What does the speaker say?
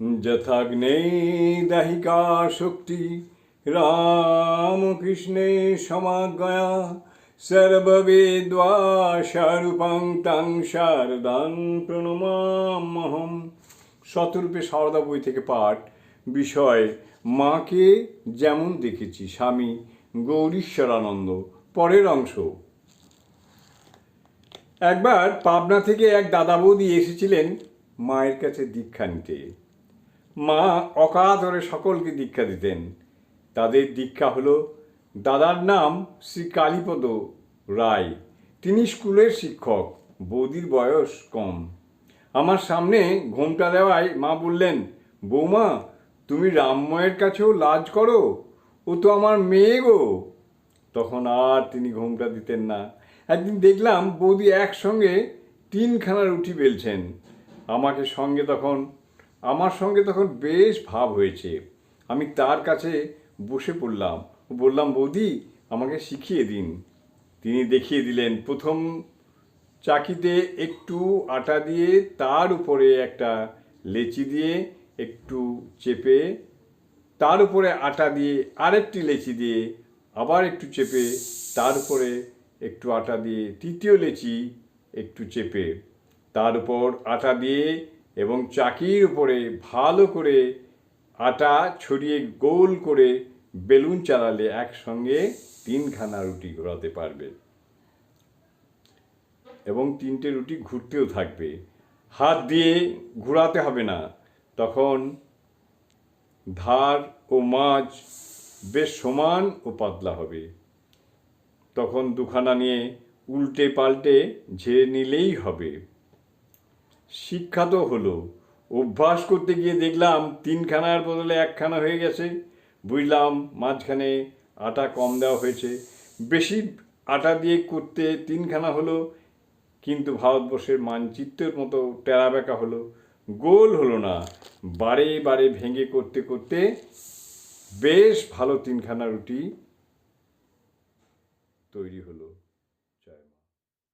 যথাগ্নেই দাহিকা শক্তি, রামকৃষ্ণে সমাজ্ঞয়া সর্ববেদ্বা স্বরূপং তং শারদান প্রণমামহম শতরূপে সারদা বই থেকে পাঠ, বিষয়, মাকে যেমন দেখেছি স্বামী, গৌরীশ্বরানন্দ, পরের অংশ। একবার পাবনা থেকে এক দাদা বৌদি এসেছিলেন মায়ের কাছে দীক্ষা নিতে। মা অকাতরে সকলকে দীক্ষা দিতেন। তাদের দীক্ষা হলো দাদার নাম শ্রী কালীপদ রায়। তিনি স্কুলের শিক্ষক, বৌদির বয়স কম। আমার সামনে ঘোমটা দেওয়ায় মা বললেন, বৌমা, তুমি রামময়ের কাছেও লাজ করো? ও তো আমার মেয়ে গো। তখন আর তিনি ঘোমটা দিতেন না। একদিন দেখলাম বৌদি একসঙ্গে তিনখানা রুটি বেলছেন। আমাকে সঙ্গে তখন আমার সঙ্গে তখন বেশ ভাব হয়েছে। আমি তার কাছে বসে পড়লাম। বললাম, বৌদি, আমাকে শিখিয়ে দিন। তিনি দেখিয়ে দিলেন, প্রথম চাকিতে একটু আটা দিয়ে, তার উপরে একটা লেচি দিয়ে একটু চেপে, তার উপরে আটা দিয়ে আরেকটি লেচি দিয়ে আবার একটু চেপে, তার উপরে একটু আটা দিয়ে তৃতীয় লেচি একটু চেপে, তার উপর আটা দিয়ে এবং চাকির উপরে ভালো করে আটা ছড়িয়ে গোল করে বেলুন চালালে একসঙ্গে তিনখানা রুটি ঘোরাতে পারবে। এবং তিনটে রুটি ঘুরতেও থাকবে। হাত দিয়ে ঘোরাতে হবে না। তখন ধার ও মাছ বেশ সমান ও পাতলা হবে। তখন দুখানা নিয়ে উল্টে পাল্টে ঝেড়ে নিলেই হবে। শিক্ষা তো হলো। অভ্যাস করতে গিয়ে দেখলাম তিনখানার বদলে একখানা হয়ে গেছে। বুঝলাম মাঝখানে আটা কম দেওয়া হয়েছে। বেশি আটা দিয়ে করতে তিনখানা হলো, কিন্তু ভারতবর্ষের মানচিত্রের মতো টেরা বেঁকা হলো। গোল হলো না। বারে বারে ভেঙে করতে করতে বেশ ভালো তিনখানা রুটি তৈরি হলো।